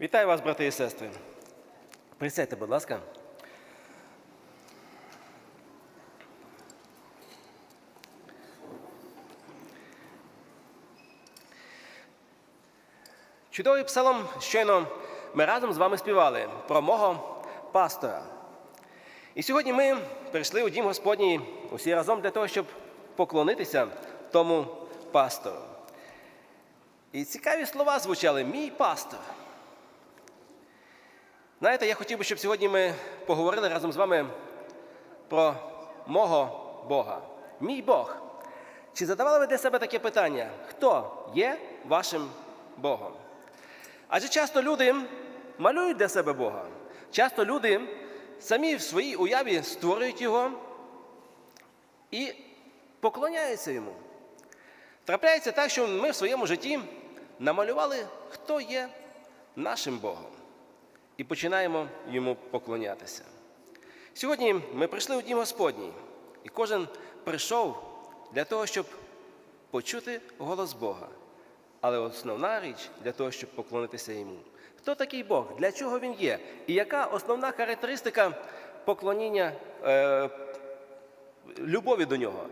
Вітаю вас, брати і сестри. Присядьте, будь ласка. Чудовий псалом щойно ми разом з вами співали про мого пастора. І сьогодні ми прийшли у дім Господній усі разом для того, щоб поклонитися тому пастору. І цікаві слова звучали мій пастор. Знаєте, я хотів би, щоб сьогодні ми поговорили разом з вами про мого Бога. Мій Бог. Чи задавали ви для себе таке питання? Хто є вашим Богом? Адже часто люди малюють для себе Бога. Часто люди самі в своїй уяві створюють його і поклоняються йому. Трапляється так, що ми в своєму житті намалювали, хто є нашим Богом, і починаємо йому поклонятися. Сьогодні ми прийшли у Дім Господній, і кожен прийшов для того, щоб почути голос Бога. Але основна річ для того, щоб поклонитися йому. Хто такий Бог? Для чого він є? І яка основна характеристика поклоніння е, любові до нього?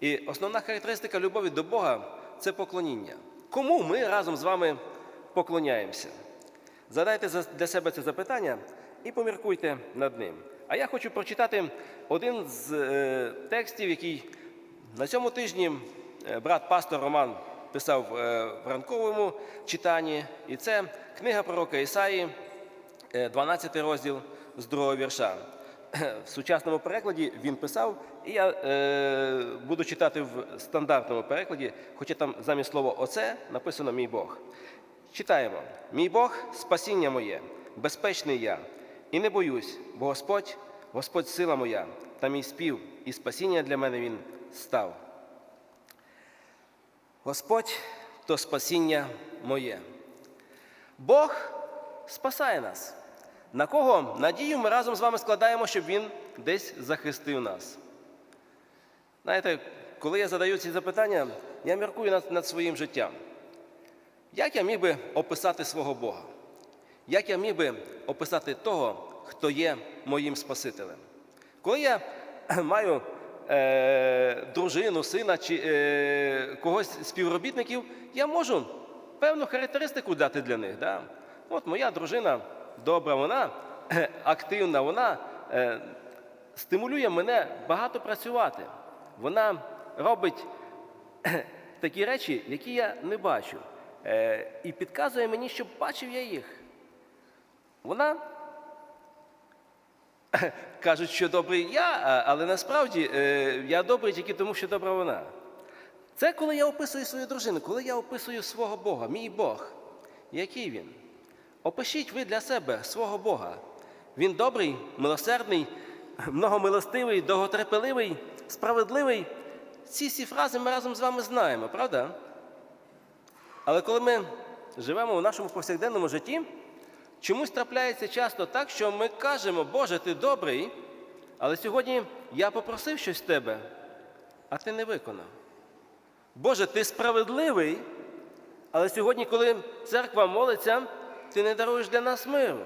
І основна характеристика любові до Бога це поклоніння. Кому ми разом з вами поклоняємося? Задайте для себе це запитання і поміркуйте над ним. А я хочу прочитати один з е, текстів, який на цьому тижні е, брат пастор Роман писав е, в ранковому читанні. І це книга пророка Ісаї, е, 12 розділ з другого вірша. В сучасному перекладі він писав, і я е, буду читати в стандартному перекладі, хоча там замість слова Оце написано мій Бог. Читаємо: Мій Бог спасіння моє, безпечний я, і не боюсь, бо Господь, Господь сила моя, та мій спів, і спасіння для мене Він став. Господь то спасіння моє. Бог спасає нас. На кого надію ми разом з вами складаємо, щоб Він десь захистив нас. Знаєте, коли я задаю ці запитання, я міркую над, над своїм життям. Як я міг би описати свого Бога? Як я міг би описати того, хто є моїм Спасителем? Коли я маю е, дружину, сина чи е, когось з співробітників, я можу певну характеристику дати для них. Да? От моя дружина добра, вона е, активна, вона е, стимулює мене багато працювати. Вона робить такі речі, які я не бачу, е, і підказує мені, щоб бачив я їх. Вона кажуть, що добрий я, але насправді е, я добрий тільки тому, що добра вона. Це коли я описую свою дружину, коли я описую свого Бога, мій Бог. Який він? Опишіть ви для себе свого Бога. Він добрий, милосердний, многомилостивий, довготерпеливий, справедливий. Ці всі фрази ми разом з вами знаємо, правда? Але коли ми живемо у нашому повсякденному житті, чомусь трапляється часто так, що ми кажемо, Боже, ти добрий, але сьогодні я попросив щось з тебе, а ти не виконав. Боже, ти справедливий, але сьогодні, коли церква молиться, ти не даруєш для нас миру.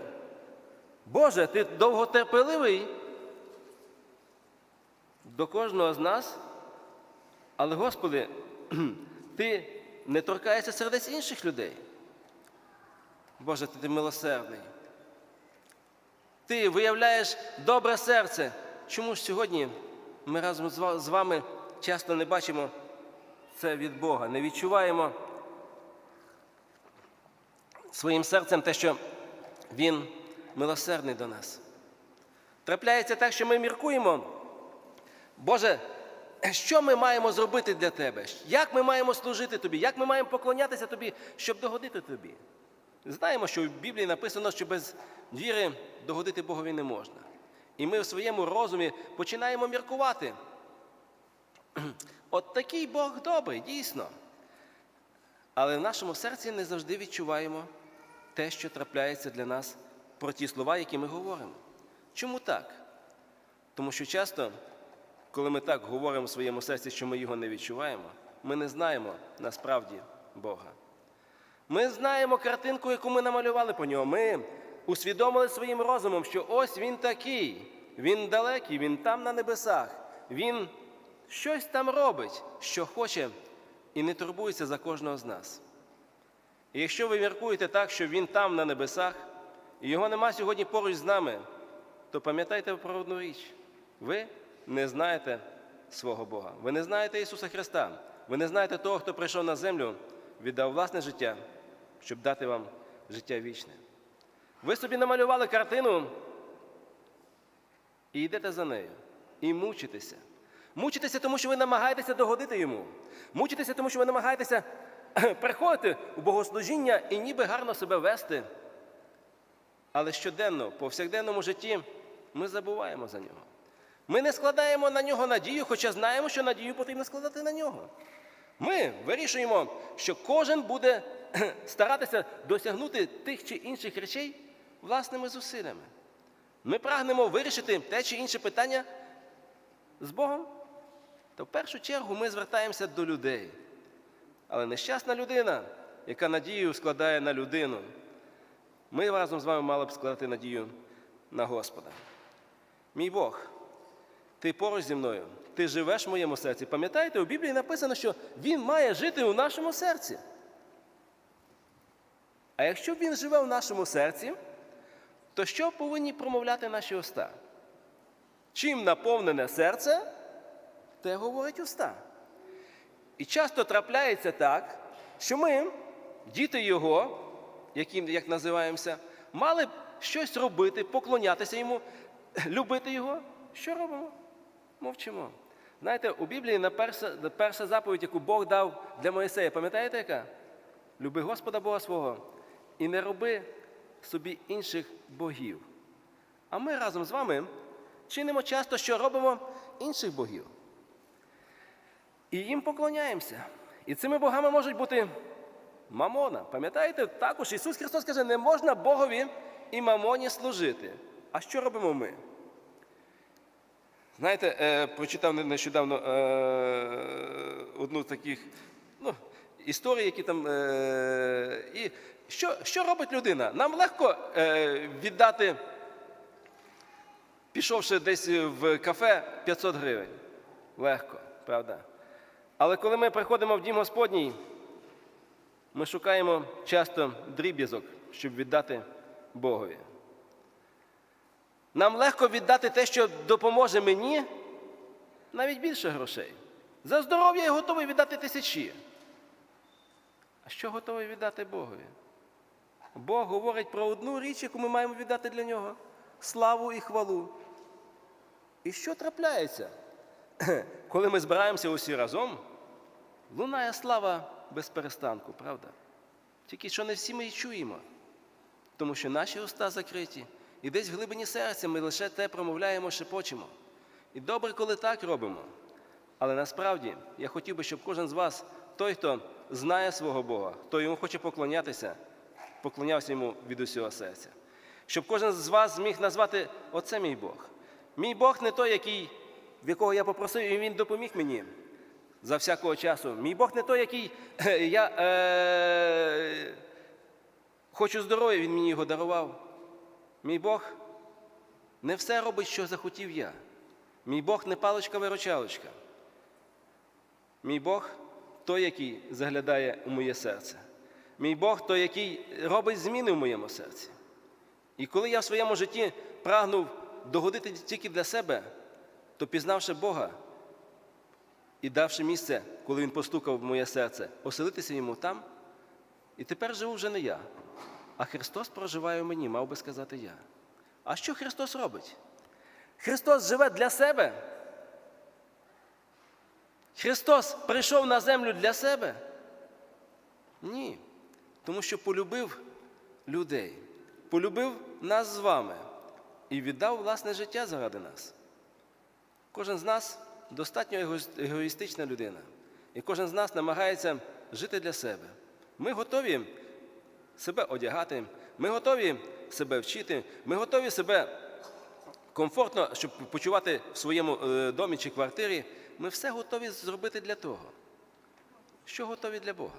Боже, ти довготерпеливий до кожного з нас, але, Господи, ти не торкаєшся сердець інших людей. Боже, ти, милосердний. Ти виявляєш добре серце. Чому ж сьогодні ми разом з вами часто не бачимо це від Бога, не відчуваємо своїм серцем те, що Він милосердний до нас. Трапляється так, що ми міркуємо, Боже, що ми маємо зробити для Тебе? Як ми маємо служити Тобі? Як ми маємо поклонятися Тобі, щоб догодити Тобі? Знаємо, що в Біблії написано, що без віри догодити Богові не можна. І ми в своєму розумі починаємо міркувати. От такий Бог добрий, дійсно. Але в нашому серці не завжди відчуваємо те, що трапляється для нас про ті слова, які ми говоримо. Чому так? Тому що часто, коли ми так говоримо в своєму серці, що ми його не відчуваємо, ми не знаємо насправді Бога. Ми знаємо картинку, яку ми намалювали по нього. Ми усвідомили своїм розумом, що ось він такий, він далекий, він там на небесах, він щось там робить, що хоче, і не турбується за кожного з нас. І якщо ви міркуєте так, що він там на небесах, і його нема сьогодні поруч з нами, то пам'ятайте про одну річ: ви не знаєте свого Бога. Ви не знаєте Ісуса Христа. Ви не знаєте того, хто прийшов на землю, віддав власне життя, щоб дати вам життя вічне. Ви собі намалювали картину і йдете за нею, і мучитеся. Мучитеся, тому що ви намагаєтеся догодити йому. Мучитеся, тому що ви намагаєтеся приходити у богослужіння і ніби гарно себе вести. Але щоденно, по повсякденному житті, ми забуваємо за нього. Ми не складаємо на нього надію, хоча знаємо, що надію потрібно складати на нього. Ми вирішуємо, що кожен буде старатися досягнути тих чи інших речей власними зусиллями. Ми прагнемо вирішити те чи інше питання з Богом, то в першу чергу ми звертаємося до людей. Але нещасна людина, яка надію складає на людину, ми разом з вами мали б складати надію на Господа. Мій Бог, ти поруч зі мною, ти живеш в моєму серці. Пам'ятаєте, у Біблії написано, що Він має жити у нашому серці. А якщо він живе в нашому серці, то що повинні промовляти наші уста? Чим наповнене серце, те говорить уста. І часто трапляється так, що ми, діти Його, яким як називаємося, мали б щось робити, поклонятися йому, любити його. Що робимо? Мовчимо. Знаєте, у Біблії на перша, перша заповідь, яку Бог дав для Моїсея, пам'ятаєте яка? Люби Господа Бога свого і не роби собі інших богів. А ми разом з вами чинимо часто, що робимо інших богів. І їм поклоняємося. І цими богами можуть бути мамона. Пам'ятаєте, також Ісус Христос каже, не можна Богові і мамоні служити. А що робимо ми? Знаєте, е, прочитав нещодавно е, одну з таких ну, історій, які там. Е, і що, що робить людина? Нам легко віддати, пішовши десь в кафе 500 гривень. Легко, правда? Але коли ми приходимо в дім Господній, ми шукаємо часто дріб'язок, щоб віддати Богові. Нам легко віддати те, що допоможе мені, навіть більше грошей. За здоров'я я готовий віддати тисячі. А що готовий віддати Богові? Бог говорить про одну річ, яку ми маємо віддати для нього славу і хвалу. І що трапляється? Коли ми збираємося усі разом, лунає слава без перестанку, правда? Тільки що не всі ми її чуємо, тому що наші уста закриті, і десь в глибині серця ми лише те промовляємо, шепочемо. І добре, коли так робимо. Але насправді я хотів би, щоб кожен з вас, той, хто знає свого Бога, хто йому хоче поклонятися, поклонявся йому від усього серця. Щоб кожен з вас зміг назвати Оце мій Бог. Мій Бог не той, який, в якого я попросив, і він допоміг мені за всякого часу. Мій Бог не той, який я е, хочу здоров'я, він мені його дарував. Мій Бог не все робить, що захотів я. Мій Бог не паличка-виручалочка. Мій Бог той, який заглядає у моє серце. Мій Бог той, який робить зміни в моєму серці. І коли я в своєму житті прагнув догодити тільки для себе, то пізнавши Бога і давши місце, коли Він постукав в моє серце, оселитися йому там, і тепер живу вже не я, а Христос проживає в мені, мав би сказати я. А що Христос робить? Христос живе для себе. Христос прийшов на землю для себе? Ні. Тому що полюбив людей, полюбив нас з вами і віддав власне життя заради нас. Кожен з нас достатньо егоїстична людина, і кожен з нас намагається жити для себе. Ми готові себе одягати, ми готові себе вчити, ми готові себе комфортно, щоб почувати в своєму е, домі чи квартирі. Ми все готові зробити для того. Що готові для Бога?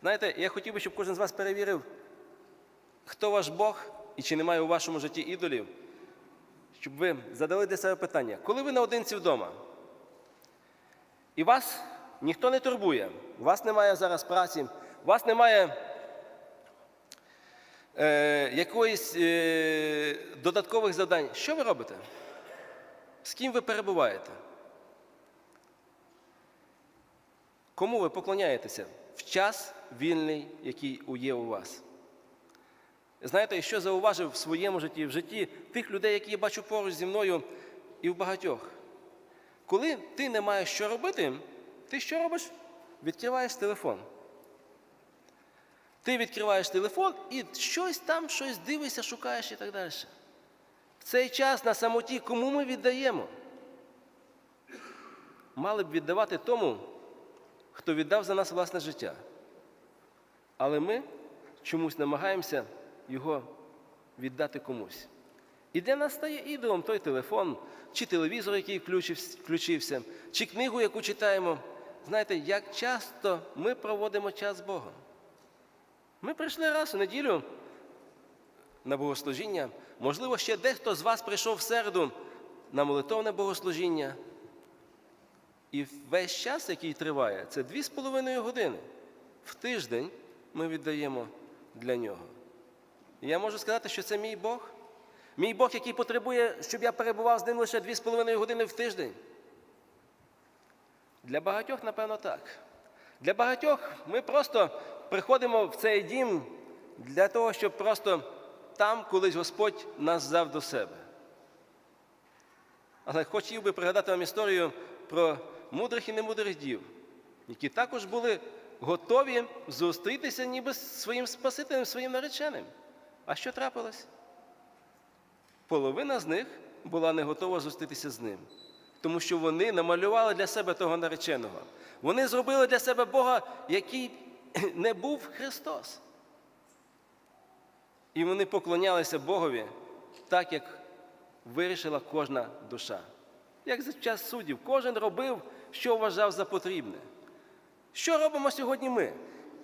Знаєте, я хотів би, щоб кожен з вас перевірив, хто ваш Бог і чи немає у вашому житті ідолів, щоб ви задали для себе питання, коли ви наодинці вдома, і вас ніхто не турбує, у вас немає зараз праці, у вас немає е, якоїсь е, додаткових завдань, що ви робите? З ким ви перебуваєте? Кому ви поклоняєтеся в час вільний, який є у вас? Знаєте, що зауважив в своєму житті, в житті тих людей, які я бачу поруч зі мною і в багатьох. Коли ти не маєш що робити, ти що робиш? Відкриваєш телефон. Ти відкриваєш телефон і щось там, щось дивишся, шукаєш і так далі. В цей час на самоті кому ми віддаємо? Мали б віддавати тому, хто віддав за нас власне життя. Але ми чомусь намагаємося його віддати комусь. І для нас стає ідолом той телефон, чи телевізор, який включився- чи книгу, яку читаємо. Знаєте, як часто ми проводимо час з Богом. Ми прийшли раз у неділю на богослужіння. Можливо, ще дехто з вас прийшов в середу на молитовне богослужіння. І весь час, який триває, це дві з половиною години. В тиждень ми віддаємо для нього. І я можу сказати, що це мій Бог. Мій Бог, який потребує, щоб я перебував з ним лише дві з половиною години в тиждень. Для багатьох, напевно, так. Для багатьох ми просто приходимо в цей дім для того, щоб просто там колись Господь нас взяв до себе. Але хотів би пригадати вам історію про мудрих і немудрих дів, які також були готові зустрітися ніби з своїм Спасителем, своїм нареченим. А що трапилось? Половина з них була не готова зустрітися з ним, тому що вони намалювали для себе того нареченого. Вони зробили для себе Бога, який не був Христос. І вони поклонялися Богові так, як вирішила кожна душа. Як за час суддів, кожен робив, що вважав за потрібне. Що робимо сьогодні ми?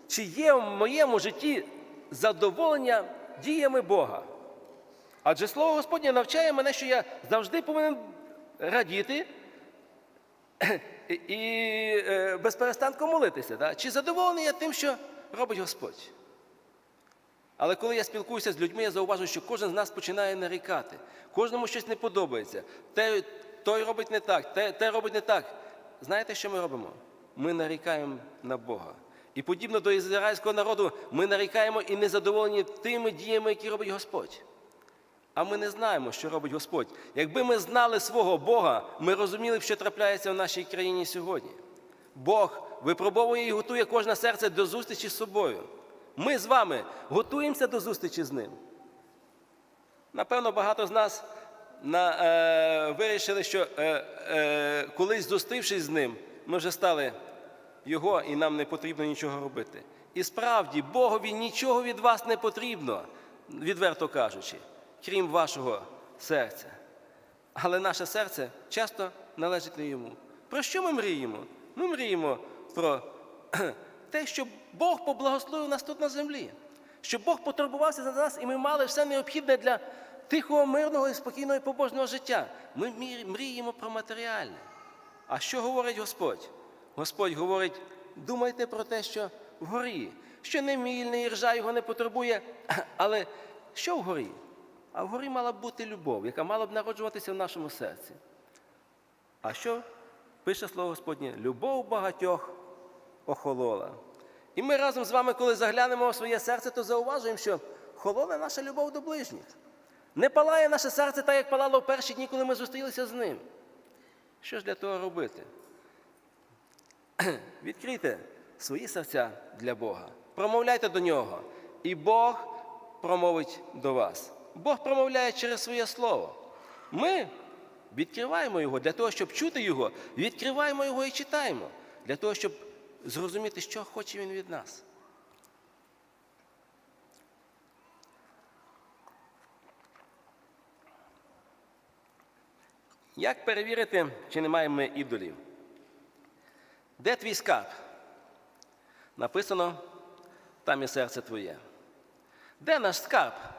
Чи є в моєму житті задоволення діями Бога? Адже Слово Господнє навчає мене, що я завжди повинен радіти і- е, безперестанку молитися. Да? Чи задоволений я тим, що робить Господь? Але коли я спілкуюся з людьми, я зауважую, що кожен з нас починає нарікати. Кожному щось не подобається. Те, той робить не так, те, те робить не так. Знаєте, що ми робимо? Ми нарікаємо на Бога. І подібно до ізраїльського народу, ми нарікаємо і незадоволені тими діями, які робить Господь. А ми не знаємо, що робить Господь. Якби ми знали свого Бога, ми розуміли б, що трапляється в нашій країні сьогодні. Бог випробовує і готує кожне серце до зустрічі з собою. Ми з вами готуємося до зустрічі з ним. Напевно, багато з нас на, е, вирішили, що е, е, колись зустрівшись з ним, ми вже стали його і нам не потрібно нічого робити. І справді, Богові нічого від вас не потрібно, відверто кажучи, крім вашого серця. Але наше серце часто належить не йому. Про що ми мріємо? Ми мріємо про те, щоб Бог поблагословив нас тут на землі, щоб Бог потурбувався за нас, і ми мали все необхідне для тихого, мирного і спокійного і побожного життя. Ми мріємо про матеріальне. А що говорить Господь? Господь говорить: думайте про те, що вгорі, що не мільний і ржа його не потурбує, але що вгорі? А вгорі мала б бути любов, яка мала б народжуватися в нашому серці. А що пише слово Господнє? Любов багатьох охолола. І ми разом з вами, коли заглянемо в своє серце, то зауважуємо, що холоне наша любов до ближніх. Не палає наше серце так, як палало в перші дні, коли ми зустрілися з ним. Що ж для того робити? Відкрийте свої серця для Бога. Промовляйте до нього. І Бог промовить до вас. Бог промовляє через своє слово. Ми відкриваємо його для того, щоб чути його, відкриваємо його і читаємо, для того, щоб зрозуміти, що хоче він від нас. Як перевірити, чи не маємо ми ідолів? Де твій скарб? Написано там і серце твоє. Де наш скарб?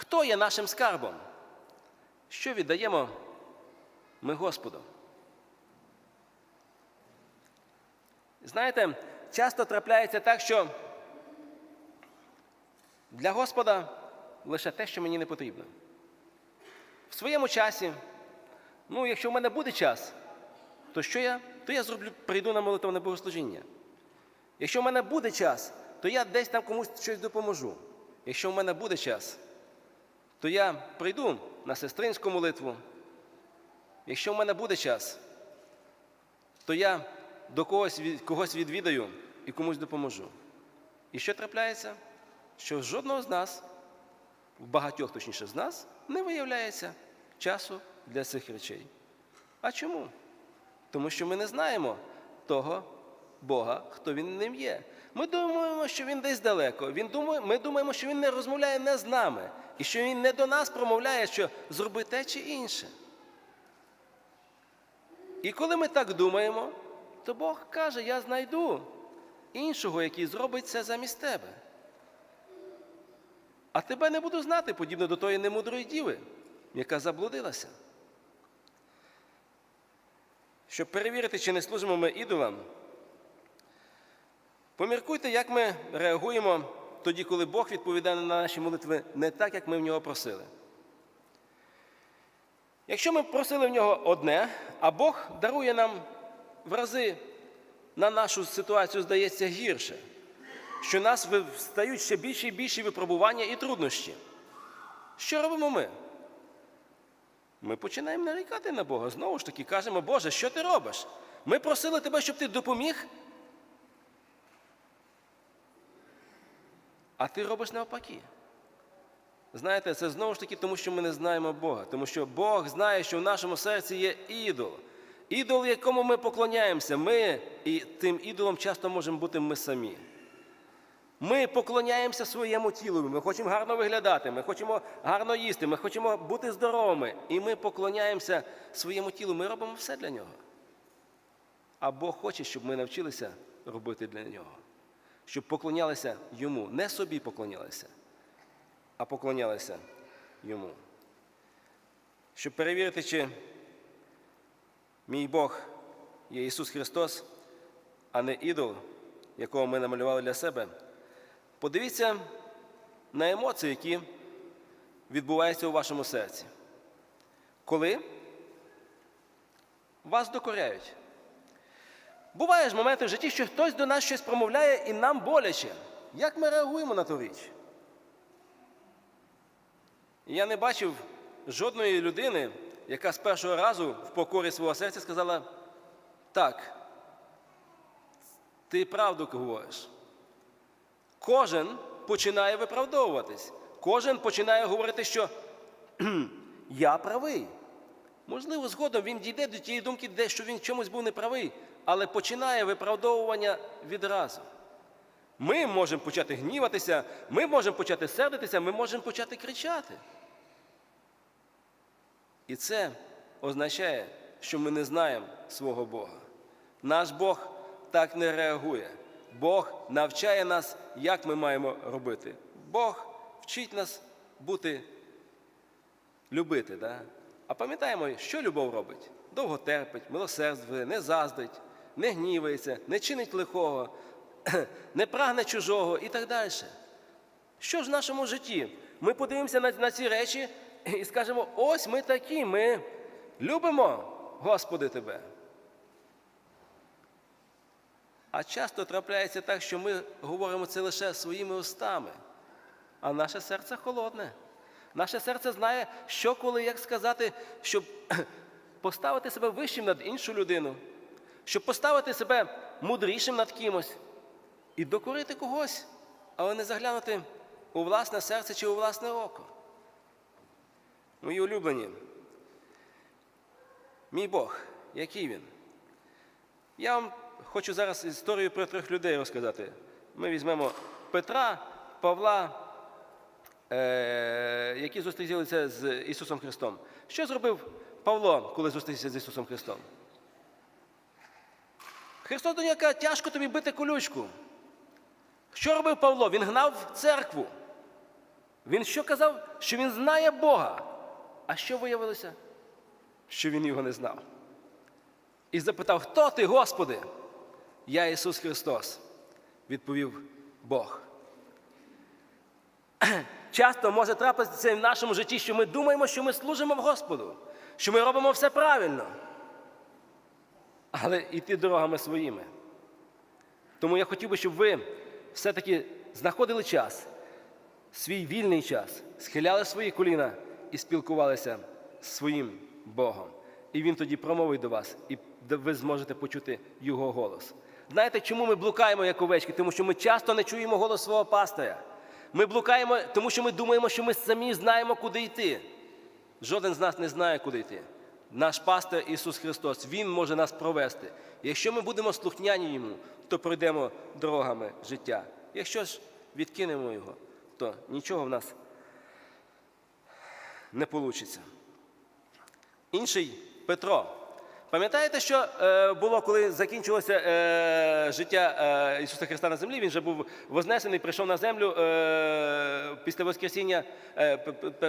Хто є нашим скарбом? Що віддаємо ми Господу? Знаєте, часто трапляється так, що для Господа лише те, що мені не потрібно. В своєму часі, ну, якщо в мене буде час, то що я? То я зроблю, прийду на молитовне богослужіння. Якщо в мене буде час, то я десь там комусь щось допоможу. Якщо в мене буде час, то я прийду на сестринську молитву. Якщо в мене буде час, то я до когось, когось відвідаю і комусь допоможу. І що трапляється? Що жодного з нас, в багатьох точніше з нас, не виявляється часу для цих речей. А чому? Тому що ми не знаємо того Бога, хто він ним є. Ми думаємо, що він десь далеко. Він думає, ми думаємо, що він не розмовляє не з нами, і що він не до нас промовляє, що зроби те чи інше. І коли ми так думаємо, то Бог каже: Я знайду іншого, який зробить це замість тебе. А тебе не буду знати, подібно до тої немудрої діви, яка заблудилася. Щоб перевірити, чи не служимо ми ідолам, поміркуйте, як ми реагуємо тоді, коли Бог відповідає на наші молитви не так, як ми в нього просили. Якщо ми просили в нього одне, а Бог дарує нам в рази на нашу ситуацію, здається, гірше, що нас ви- стають ще більші і більші випробування і труднощі. Що робимо ми? Ми починаємо нарікати на Бога. Знову ж таки, кажемо, Боже, що ти робиш? Ми просили тебе, щоб ти допоміг. А ти робиш навпаки. Знаєте, це знову ж таки тому, що ми не знаємо Бога. Тому що Бог знає, що в нашому серці є ідол. Ідол, якому ми поклоняємося. Ми і тим ідолом часто можемо бути ми самі. Ми поклоняємося своєму тілу, ми хочемо гарно виглядати, ми хочемо гарно їсти, ми хочемо бути здоровими. І ми поклоняємося своєму тілу, ми робимо все для нього. А Бог хоче, щоб ми навчилися робити для нього, щоб поклонялися йому, не собі поклонялися, а поклонялися йому. Щоб перевірити, чи мій Бог є Ісус Христос, а не ідол, якого ми намалювали для себе. Подивіться на емоції, які відбуваються у вашому серці. Коли вас докоряють. Буває ж моменти в житті, що хтось до нас щось промовляє і нам боляче. Як ми реагуємо на ту річ? Я не бачив жодної людини, яка з першого разу в покорі свого серця сказала: так, ти правду говориш. Кожен починає виправдовуватись. Кожен починає говорити, що я правий. Можливо, згодом він дійде до тієї думки, де що він чомусь був неправий, але починає виправдовування відразу. Ми можемо почати гніватися, ми можемо почати сердитися, ми можемо почати кричати. І це означає, що ми не знаємо свого Бога. Наш Бог так не реагує. Бог навчає нас, як ми маємо робити. Бог вчить нас бути, любити. Да? А пам'ятаємо, що любов робить? Довго терпить, милосердствує, не заздрить, не гнівається, не чинить лихого, не прагне чужого і так далі. Що ж в нашому житті? Ми подивимося на, на ці речі і скажемо: ось ми такі, ми любимо, Господи, Тебе. А часто трапляється так, що ми говоримо це лише своїми устами, а наше серце холодне. Наше серце знає, що коли, як сказати, щоб поставити себе вищим над іншу людину, щоб поставити себе мудрішим над кимось і докорити когось, але не заглянути у власне серце чи у власне око. Мої улюблені, мій Бог, який він? Я вам хочу зараз історію про трьох людей розказати. Ми візьмемо Петра, Павла, е, які зустрілися з Ісусом Христом. Що зробив Павло, коли зустрівся з Ісусом Христом? Христос до нього каже, тяжко тобі бити колючку. Що робив Павло? Він гнав церкву. Він що казав? Що він знає Бога. А що виявилося? Що він його не знав. І запитав, хто ти, Господи? Я Ісус Христос, відповів Бог. Часто може трапитися в нашому житті, що ми думаємо, що ми служимо Господу, що ми робимо все правильно. Але йти дорогами своїми. Тому я хотів би, щоб ви все-таки знаходили час, свій вільний час, схиляли свої коліна і спілкувалися з своїм Богом. І Він тоді промовить до вас, і ви зможете почути Його голос. Знаєте, чому ми блукаємо як овечки? Тому що ми часто не чуємо голос свого пастиря. Ми блукаємо, тому що ми думаємо, що ми самі знаємо, куди йти. Жоден з нас не знає, куди йти. Наш пастир Ісус Христос, Він може нас провести. Якщо ми будемо слухняні Йому, то пройдемо дорогами життя. Якщо ж відкинемо Його, то нічого в нас не вийде. Інший Петро. Пам'ятаєте, що е, було, коли закінчилося е, життя е, Ісуса Христа на землі? Він вже був вознесений, прийшов на землю після Воскресіння,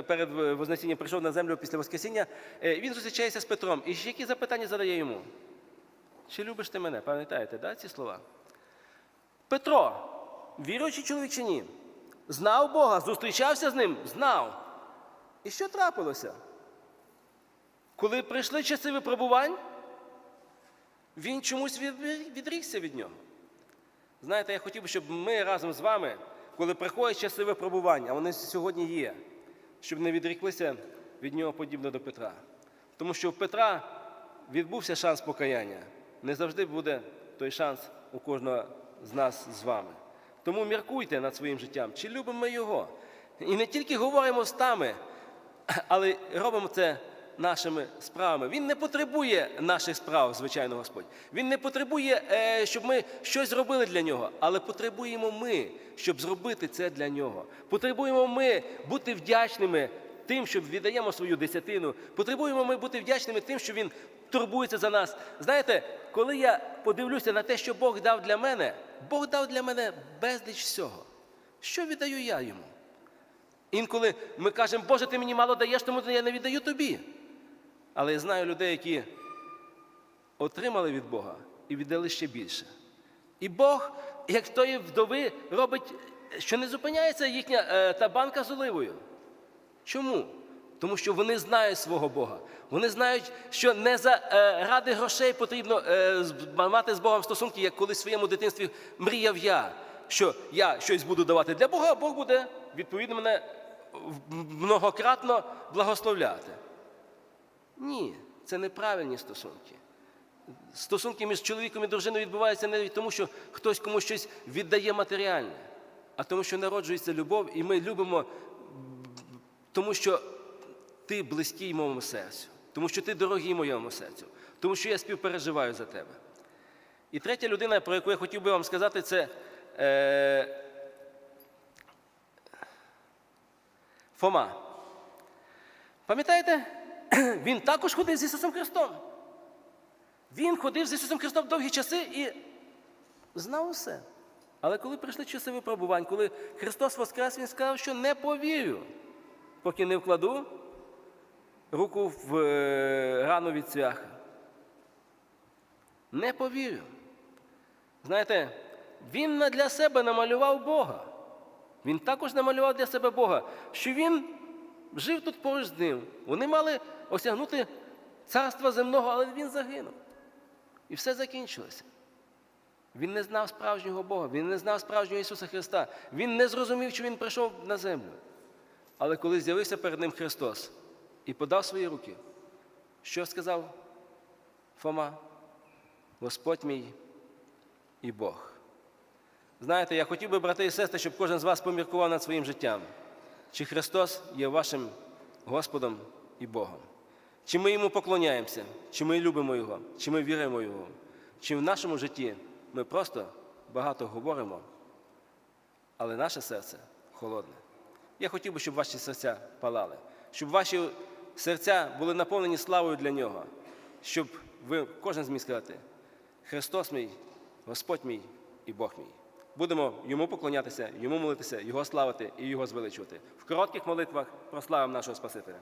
перед Вознесінням прийшов на землю після Воскресіння. Він зустрічається з Петром. І які запитання задає йому? Чи любиш ти мене? Пам'ятаєте, да, ці слова? Петро, віруючий чоловік чи ні? Знав Бога, зустрічався з ним? Знав. І що трапилося? Коли прийшли часи випробувань, він чомусь відрікся від нього. Знаєте, я хотів би, щоб ми разом з вами, коли приходять часи випробувань, а вони сьогодні є, щоб не відріклися від нього подібно до Петра. Тому що у Петра відбувся шанс покаяння. Не завжди буде той шанс у кожного з нас з вами. Тому міркуйте над своїм життям, чи любимо ми його. І не тільки говоримо стами, але робимо це нашими справами. Він не потребує наших справ, звичайно, Господь. Він не потребує, е, щоб ми щось зробили для нього, але потребуємо ми, щоб зробити це для нього. Потребуємо ми бути вдячними тим, що віддаємо свою десятину. Потребуємо ми бути вдячними тим, що він турбується за нас. Знаєте, коли я подивлюся на те, що Бог дав для мене, Бог дав для мене безліч всього. Що віддаю я йому? Інколи ми кажемо, Боже, ти мені мало даєш, тому я не віддаю тобі. Але я знаю людей, які отримали від Бога і віддали ще більше. І Бог, як тої вдови, робить, що не зупиняється їхня е, та банка з оливою. Чому? Тому що вони знають свого Бога. Вони знають, що не за е, ради грошей потрібно е, мати з Богом стосунки, як колись в своєму дитинстві мріяв я, що я щось буду давати для Бога, а Бог буде відповідно мене многократно благословляти. Ні, це неправильні стосунки. Стосунки між чоловіком і дружиною відбуваються не тому, що хтось комусь щось віддає матеріальне, а тому, що народжується любов, і ми любимо, тому що ти близький моєму серцю, тому що ти дорогий моєму серцю, тому що я співпереживаю за тебе. І третя людина, про яку я хотів би вам сказати, це е, Фома. Пам'ятаєте, він також ходив з Ісусом Христом. Він ходив з Ісусом Христом довгі часи і знав усе. Але коли прийшли часи випробувань, коли Христос воскрес, Він сказав, що не повірю, поки не вкладу руку в е, рану від цвяха. Не повірю. Знаєте, він для себе намалював Бога. Він також намалював для себе Бога, що він жив тут поруч з ним. Вони мали осягнути царства земного, але він загинув. І все закінчилося. Він не знав справжнього Бога, він не знав справжнього Ісуса Христа. Він не зрозумів, що Він прийшов на землю. Але коли з'явився перед ним Христос і подав свої руки, що сказав Фома? Господь мій і Бог. Знаєте, я хотів би, брати і сестри, щоб кожен з вас поміркував над своїм життям. Чи Христос є вашим Господом і Богом? Чи ми йому поклоняємося, чи ми любимо Його, чи ми віримо Його, чи в нашому житті ми просто багато говоримо, але наше серце холодне. Я хотів би, щоб ваші серця палали, щоб ваші серця були наповнені славою для нього, щоб ви кожен зміг сказати: Христос мій, Господь мій і Бог мій. Будемо йому поклонятися, йому молитися, його славити і його звеличувати. В коротких молитвах прославимо нашого Спасителя.